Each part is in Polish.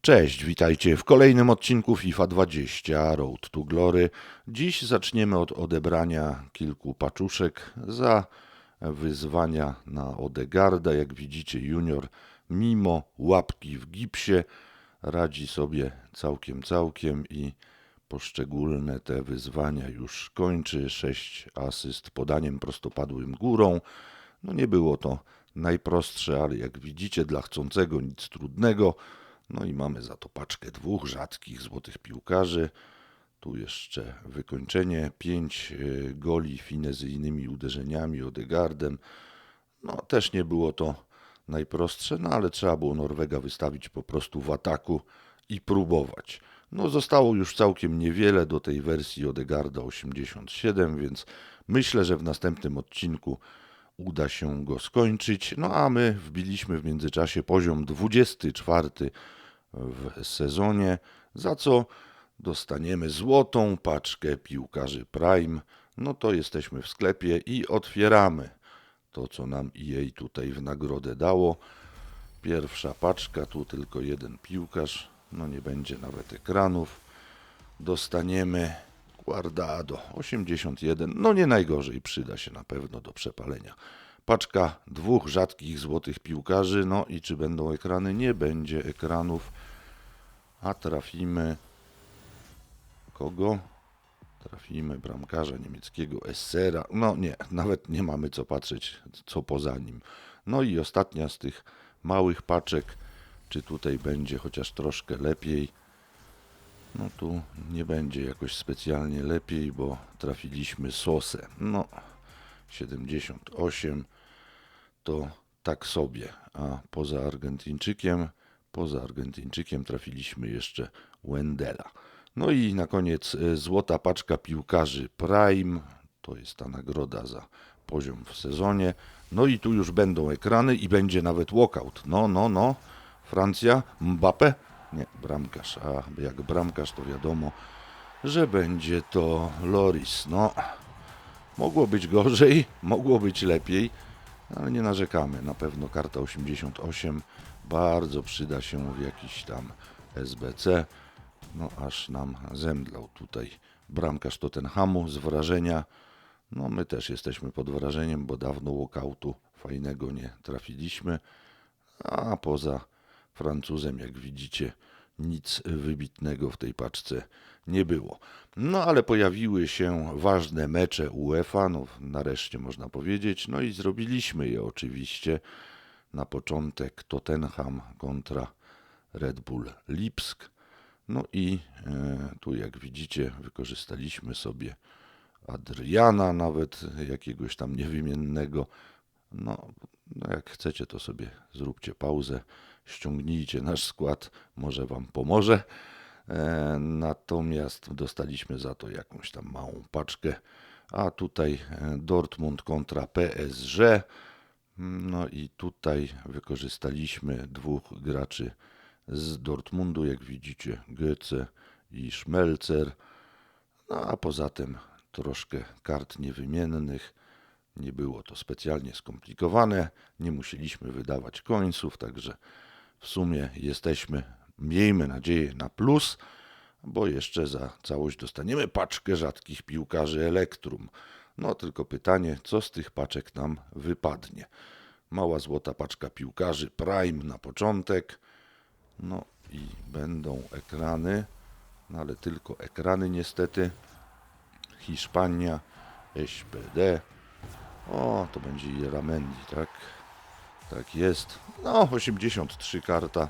Cześć, witajcie w kolejnym odcinku FIFA 20 Road to Glory. Dziś zaczniemy od odebrania kilku paczuszek za wyzwania na Odegarda. Jak widzicie, junior mimo łapki w gipsie radzi sobie całkiem, całkiem i poszczególne te wyzwania już kończy. 6 asyst podaniem prostopadłym górą. No nie było to najprostsze, ale jak widzicie, dla chcącego nic trudnego. No i mamy za to paczkę dwóch rzadkich złotych piłkarzy. Tu jeszcze wykończenie, pięć e, goli finezyjnymi uderzeniami Odegardem. No też nie było to najprostsze, no ale trzeba było Norwega wystawić po prostu w ataku i próbować. No zostało już całkiem niewiele do tej wersji Odegarda 87, więc myślę, że w następnym odcinku uda się go skończyć. No a my wbiliśmy w międzyczasie poziom 24 w sezonie, za co dostaniemy złotą paczkę piłkarzy Prime. No to jesteśmy w sklepie i otwieramy to, co nam jej tutaj w nagrodę dało. Pierwsza paczka, tu tylko jeden piłkarz, no nie będzie nawet ekranów. Dostaniemy Guardado 81, no nie najgorzej, przyda się na pewno do przepalenia. Paczka dwóch rzadkich złotych piłkarzy, no i czy będą ekrany? Nie będzie ekranów, a trafimy kogo? Trafimy bramkarza niemieckiego Essera. No nie, nawet nie mamy co patrzeć, co poza nim. No i ostatnia z tych małych paczek, czy tutaj będzie chociaż troszkę lepiej. No tu nie będzie jakoś specjalnie lepiej, bo trafiliśmy sosę. No 78 to tak sobie, a poza Argentyńczykiem, poza Argentyńczykiem trafiliśmy jeszcze Wendela. No i na koniec e, złota paczka piłkarzy Prime, to jest ta nagroda za poziom w sezonie. No i tu już będą ekrany i będzie nawet walkout. No, no, no. Francja, Mbappe? Nie, bramkarz. A jak bramkarz to wiadomo, że będzie to Loris. No, mogło być gorzej, mogło być lepiej ale nie narzekamy. Na pewno karta 88 bardzo przyda się w jakiś tam SBC. No aż nam zemdlał tutaj bramkarz Tottenhamu z wrażenia. No my też jesteśmy pod wrażeniem, bo dawno walkoutu fajnego nie trafiliśmy. A poza Francuzem, jak widzicie, nic wybitnego w tej paczce nie było. No ale pojawiły się ważne mecze UEFA, no nareszcie można powiedzieć, no i zrobiliśmy je oczywiście. Na początek Tottenham kontra Red Bull Lipsk. No i e, tu jak widzicie wykorzystaliśmy sobie Adriana, nawet jakiegoś tam niewymiennego. No, no jak chcecie to sobie zróbcie pauzę, ściągnijcie nasz skład, może Wam pomoże. E, natomiast dostaliśmy za to jakąś tam małą paczkę. A tutaj e, Dortmund kontra PSG. No i tutaj wykorzystaliśmy dwóch graczy z Dortmundu, jak widzicie, Goetze i Schmelzer. No a poza tym troszkę kart niewymiennych. Nie było to specjalnie skomplikowane, nie musieliśmy wydawać końców, także w sumie jesteśmy, miejmy nadzieję, na plus, bo jeszcze za całość dostaniemy paczkę rzadkich piłkarzy Elektrum. No tylko pytanie, co z tych paczek nam wypadnie. Mała złota paczka piłkarzy Prime na początek. No i będą ekrany, no ale tylko ekrany niestety. Hiszpania, SPD. O, to będzie Iramendi, tak? Tak jest. No, 83 karta.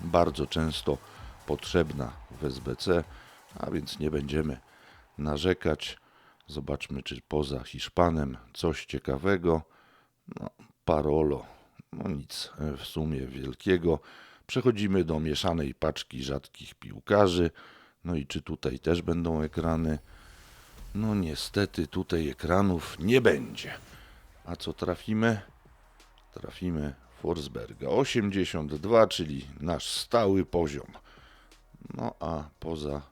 Bardzo często potrzebna w SBC, a więc nie będziemy narzekać. Zobaczmy, czy poza Hiszpanem coś ciekawego. No, Parolo, no nic w sumie wielkiego. Przechodzimy do mieszanej paczki rzadkich piłkarzy. No i czy tutaj też będą ekrany? No niestety tutaj ekranów nie będzie. A co trafimy? Trafimy Forsberga. 82, czyli nasz stały poziom. No a poza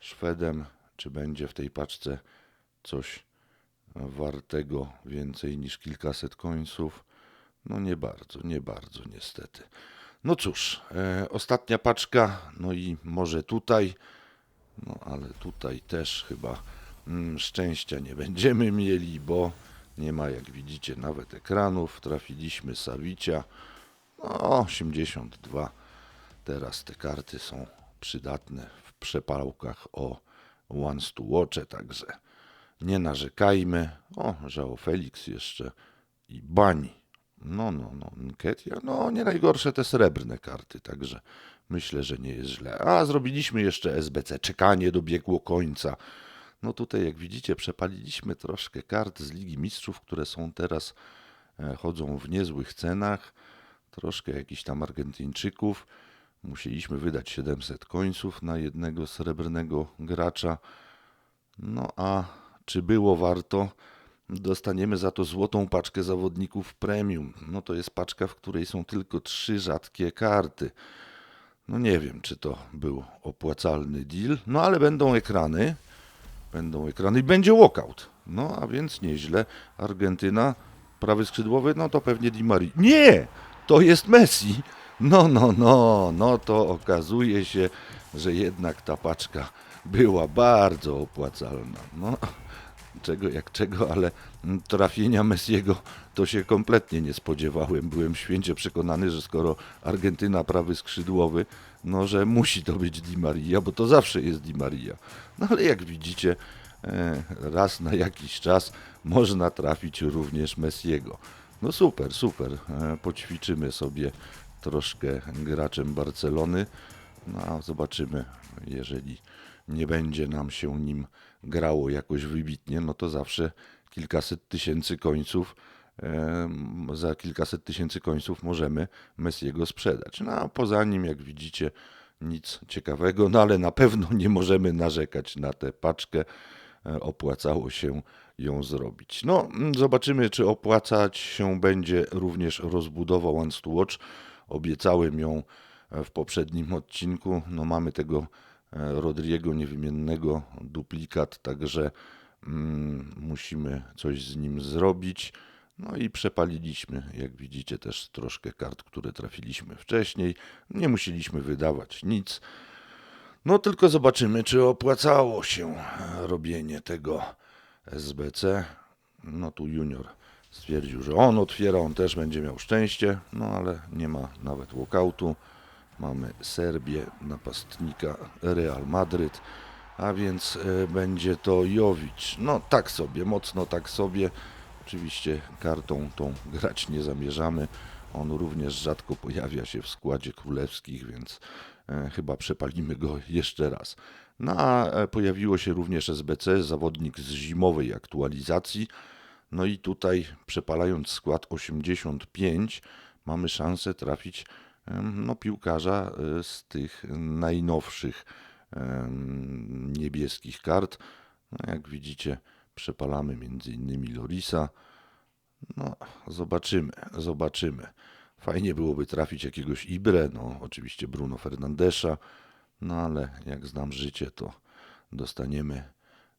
Szwedem, czy będzie w tej paczce coś wartego więcej niż kilkaset końców? No nie bardzo, nie bardzo niestety. No cóż, e, ostatnia paczka, no i może tutaj, no ale tutaj też chyba mm, szczęścia nie będziemy mieli, bo nie ma jak widzicie nawet ekranów. Trafiliśmy Savicia, no 82. Teraz te karty są przydatne w przepałkach o Once to Watche, także nie narzekajmy. O, Żao Felix jeszcze i Bani. No, no, no, Nketia, no nie najgorsze te srebrne karty, także myślę, że nie jest źle. A zrobiliśmy jeszcze SBC, czekanie dobiegło końca. No tutaj jak widzicie przepaliliśmy troszkę kart z Ligi Mistrzów, które są teraz, e, chodzą w niezłych cenach. Troszkę jakichś tam Argentyńczyków. Musieliśmy wydać 700 końców na jednego srebrnego gracza. No a czy było warto? Dostaniemy za to złotą paczkę zawodników premium. No to jest paczka, w której są tylko trzy rzadkie karty. No nie wiem, czy to był opłacalny deal, no ale będą ekrany. Będą ekrany i będzie walkout. No a więc nieźle. Argentyna, prawy skrzydłowy, no to pewnie Di Maria. Nie! To jest Messi. No, no, no, no to okazuje się, że jednak ta paczka była bardzo opłacalna. No, czego jak czego, ale trafienia Messiego to się kompletnie nie spodziewałem. Byłem święcie przekonany, że skoro Argentyna prawy skrzydłowy, no że musi to być Di Maria, bo to zawsze jest Di Maria. No ale jak widzicie, e, raz na jakiś czas można trafić również Messiego. No super, super. E, Poćwiczymy sobie troszkę graczem Barcelony. No a zobaczymy, jeżeli nie będzie nam się nim grało jakoś wybitnie, no to zawsze kilkaset tysięcy końców, za kilkaset tysięcy końców możemy Messiego sprzedać. No a poza nim, jak widzicie, nic ciekawego, no ale na pewno nie możemy narzekać na tę paczkę. E, Opłacało się ją zrobić. No, mm, zobaczymy, czy opłacać się będzie również rozbudowa One to Watch. Obiecałem ją e, w poprzednim odcinku. No, mamy tego Rodriego niewymiennego duplikat, także mm, musimy coś z nim zrobić. No i przepaliliśmy, jak widzicie, też troszkę kart, które trafiliśmy wcześniej. Nie musieliśmy wydawać nic. No tylko zobaczymy, czy opłacało się robienie tego SBC. No tu junior stwierdził, że on otwiera, on też będzie miał szczęście, no ale nie ma nawet walkoutu. Mamy Serbię, napastnika Real Madryt, a więc e, będzie to Jowicz. No tak sobie, mocno tak sobie. Oczywiście kartą tą grać nie zamierzamy. On również rzadko pojawia się w składzie królewskich, więc e, chyba przepalimy go jeszcze raz. No a e, pojawiło się również SBC, zawodnik z zimowej aktualizacji. No i tutaj przepalając skład 85 mamy szansę trafić no, piłkarza e, z tych najnowszych niebieskich kart. No, jak widzicie przepalamy między innymi Lorisa. No, zobaczymy, zobaczymy. Fajnie byłoby trafić jakiegoś Ibre, no oczywiście Bruno Fernandesza, no ale jak znam życie, to dostaniemy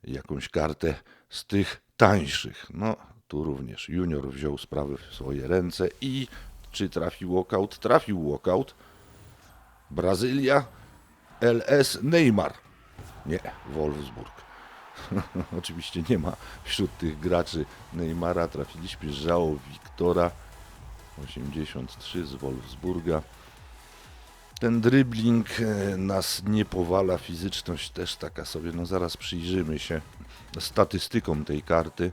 jakąś kartę z tych tańszych. No, tu również junior wziął sprawy w swoje ręce i czy trafił walkout? Trafił walkout. Brazylia, LS Neymar. Nie, Wolfsburg. Oczywiście nie ma wśród tych graczy Neymara. Trafiliśmy Żao Wiktora 83 z Wolfsburga. Ten dribbling e, nas nie powala, fizyczność też taka sobie. No zaraz przyjrzymy się statystykom tej karty,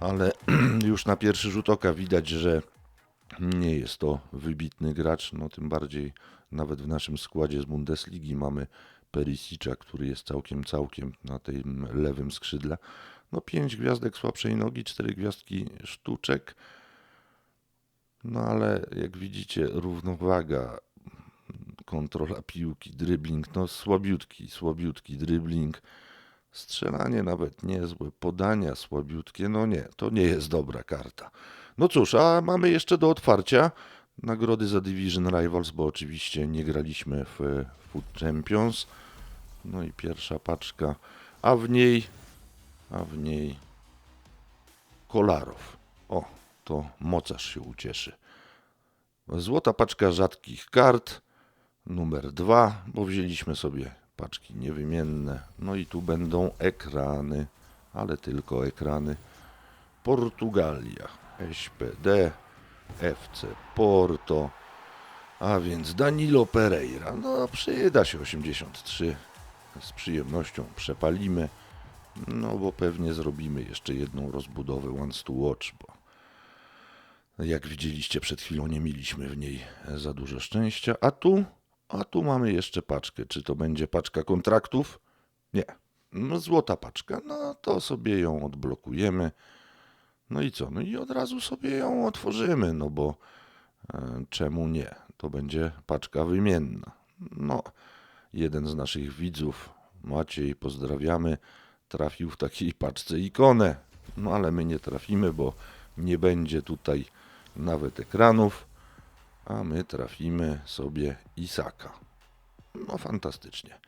ale już na pierwszy rzut oka widać, że nie jest to wybitny gracz, no tym bardziej nawet w naszym składzie z Bundesligi mamy Perisicza, który jest całkiem, całkiem na tym lewym skrzydle. No pięć gwiazdek słabszej nogi, cztery gwiazdki sztuczek. No ale jak widzicie, równowaga, kontrola piłki, dribbling, no słabiutki, słabiutki dribbling, strzelanie nawet niezłe, podania słabiutkie, no nie, to nie jest dobra karta. No cóż, a mamy jeszcze do otwarcia nagrody za Division Rivals, bo oczywiście nie graliśmy w Food Champions. No i pierwsza paczka, a w niej, a w niej Kolarow. O, to mocarz się ucieszy. Złota paczka rzadkich kart, numer dwa, bo wzięliśmy sobie paczki niewymienne. No i tu będą ekrany, ale tylko ekrany. Portugalia, SPD, FC Porto, a więc Danilo Pereira. No przyda się 83. Z przyjemnością przepalimy. No bo pewnie zrobimy jeszcze jedną rozbudowę Once to Watch, bo jak widzieliście przed chwilą nie mieliśmy w niej za dużo szczęścia. A tu, a tu mamy jeszcze paczkę. Czy to będzie paczka kontraktów? Nie. No, złota paczka. No to sobie ją odblokujemy. No i co? No i od razu sobie ją otworzymy, no bo e, czemu nie? To będzie paczka wymienna. No, jeden z naszych widzów, Maciej, pozdrawiamy, trafił w takiej paczce ikonę. No ale my nie trafimy, bo nie będzie tutaj nawet ekranów, a my trafimy sobie Isaka. No fantastycznie.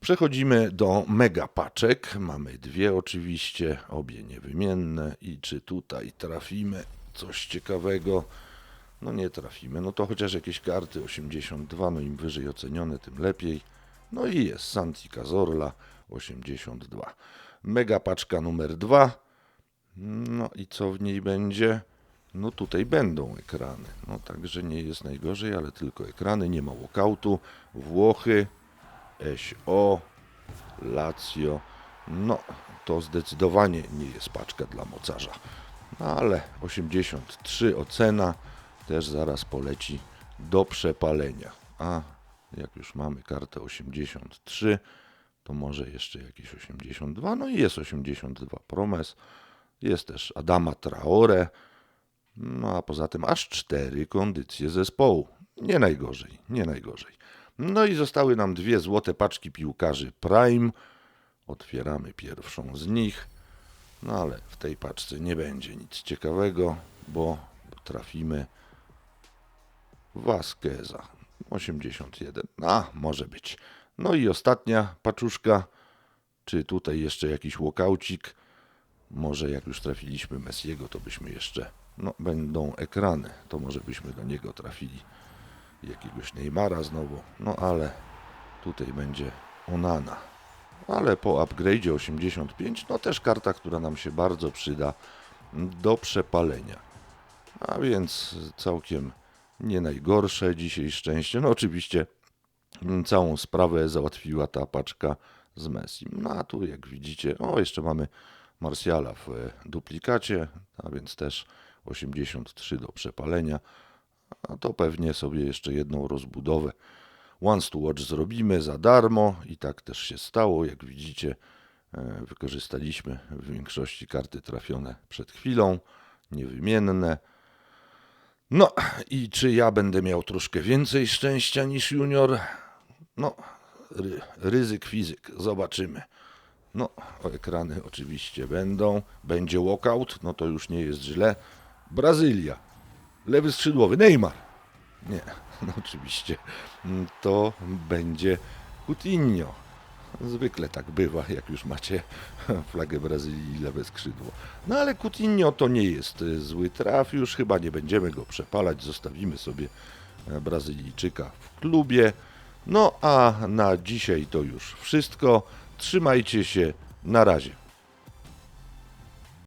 Przechodzimy do mega paczek. Mamy dwie oczywiście, obie niewymienne. I czy tutaj trafimy coś ciekawego? No nie trafimy. No to chociaż jakieś karty 82, no im wyżej ocenione, tym lepiej. No i jest Santi Cazorla 82. Mega paczka numer 2. No i co w niej będzie? No tutaj będą ekrany. No także nie jest najgorzej, ale tylko ekrany, nie ma walkoutu. Włochy, SO, Lazio. No to zdecydowanie nie jest paczka dla mocarza. No, ale 83 ocena też zaraz poleci do przepalenia. A jak już mamy kartę 83, to może jeszcze jakieś 82. No i jest 82 Promes. Jest też Adama Traore. No a poza tym aż cztery kondycje zespołu. Nie najgorzej, nie najgorzej. No i zostały nam dwie złote paczki piłkarzy Prime. Otwieramy pierwszą z nich. No ale w tej paczce nie będzie nic ciekawego, bo trafimy Vasqueza 81. A, może być. No i ostatnia paczuszka. Czy tutaj jeszcze jakiś łokaucik? Może jak już trafiliśmy Messiego, to byśmy jeszcze. No, będą ekrany, to może byśmy do niego trafili. Jakiegoś Neymara znowu. No ale tutaj będzie Onana. Ale po upgrade'zie 85, no też karta, która nam się bardzo przyda do przepalenia. A więc całkiem nie najgorsze dzisiaj szczęście. No oczywiście mm, całą sprawę załatwiła ta paczka z Messi. No a tu jak widzicie, o jeszcze mamy Marsjala w e, duplikacie, a więc też 83 do przepalenia. A to pewnie sobie jeszcze jedną rozbudowę Once to Watch zrobimy za darmo i tak też się stało. Jak widzicie, e, wykorzystaliśmy w większości karty trafione przed chwilą, niewymienne. No i czy ja będę miał troszkę więcej szczęścia niż junior? No, ry, ryzyk fizyk, zobaczymy. No, ekrany oczywiście będą. Będzie walkout, no to już nie jest źle. Brazylia, lewy skrzydłowy, Neymar. Nie, no oczywiście to będzie Coutinho. Zwykle tak bywa, jak już macie flagę Brazylii i lewe skrzydło. No ale Coutinho to nie jest y, zły traf, już chyba nie będziemy go przepalać, zostawimy sobie e, Brazylijczyka w klubie. No a na dzisiaj to już wszystko. Trzymajcie się, na razie.